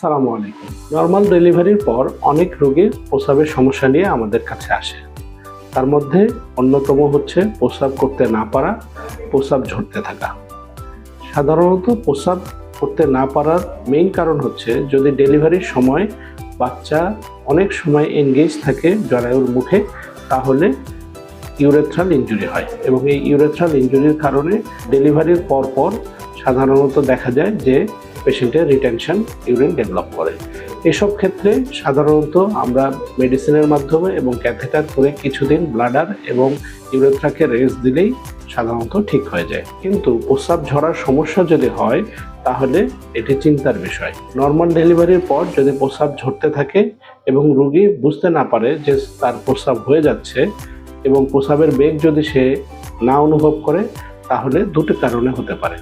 আসসালামু আলাইকুম। নর্মাল ডেলিভারির পর অনেক রোগী প্রস্রাবের সমস্যা নিয়ে আমাদের কাছে আসে। তার মধ্যে অন্যতম হচ্ছে প্রস্রাব করতে না পারা প্রস্রাব ঝরতে থাকা। সাধারণত প্রস্রাব করতে না পারার মেইন কারণ হচ্ছে যদি ডেলিভারির সময় বাচ্চা অনেক সময় এনগেজ থাকে জরায়ুর মুখে, তাহলে ইউরেথ্রাল ইঞ্জুরি হয় এবং এই ইউরেথ্রাল ইঞ্জুরির কারণে ডেলিভারির পর পর সাধারণত দেখা যায় যে পেশেন্টের রিটেনশন, ইউরিন ডেভেলপ করে। এসব ক্ষেত্রে সাধারণত আমরা মেডিসিনের মাধ্যমে এবং ক্যাথেটার করে কিছুদিন ব্লাডার এবং ইউরেথ্রাকে রেস্ট দিলেই সাধারণত ঠিক হয়ে যায়। কিন্তু প্রস্রাব ঝরার সমস্যা যদি হয়, তাহলে এটি চিন্তার বিষয়। নর্মাল ডেলিভারির পর যদি প্রস্রাব ঝরতে থাকে এবং রুগী বুঝতে না পারে যে তার প্রস্রাব হয়ে যাচ্ছে এবং প্রস্রাবের বেগ যদি সে না অনুভব করে, তাহলে দুটি কারণে হতে পারে।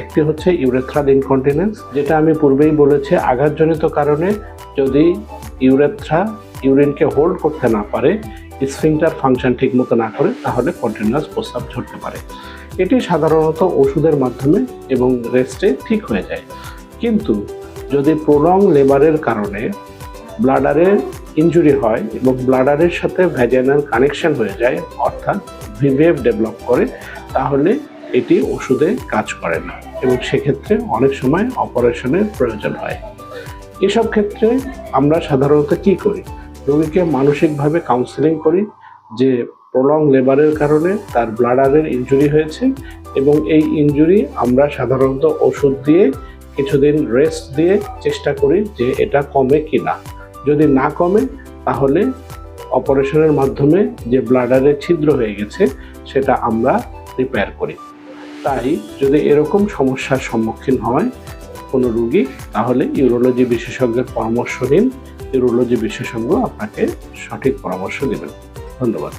একটি হচ্ছে ইউরেথ্রাল ইনকন্টিনেন্স যেটা আমি পূর্বেই বলেছি আঘাতজনিত কারণে যদি ইউরেথ্রা ইউরিনকে হোল্ড করতে না পারে স্ফিংটার ফাংশন ঠিকমতো না করে, তাহলে কন্টিনিউয়াস প্রস্রাব ঝরতে পারে। এটি সাধারণত ওষুধের মাধ্যমে এবং রেস্টে ঠিক হয়ে যায়। কিন্তু যদি প্রলং লেবারের কারণে ব্লাডারের ইনজুরি হয় এবং ব্লাডারের সাথে ভ্যাজাইনাল কানেকশন হয়ে যায়, অর্থাৎ ভিভেভ ডেভেলপ করে, তাহলে এটি ওষুধে কাজ করে না। এবং সেক্ষেত্রে অনেক সময় অপারেশনের প্রয়োজন হয়। এসব ক্ষেত্রে আমরা সাধারণত কি করি? রোগীকে মানসিকভাবে কাউন্সেলিং করি যে প্রলং লেবারের কারণে তার ব্লাডারের ইনজুরি হয়েছে এবং এই ইনজুরি আমরা সাধারণত ওষুধ দিয়ে কিছুদিন রেস্ট দিয়ে চেষ্টা করি যে এটা কমে কি না যদি না কমে, তাহলে অপারেশনের মাধ্যমে যে ব্লাডারে ছিদ্র হয়ে গেছে, সেটা আমরা রিপেয়ার করি। তাই যদি এরকম সমস্যার সম্মুখীন হয় কোনো রুগী, তাহলে ইউরোলজি বিশেষজ্ঞের পরামর্শ নিন। ইউরোলজি বিশেষজ্ঞ আপনাকে সঠিক পরামর্শ দেবেন। ধন্যবাদ।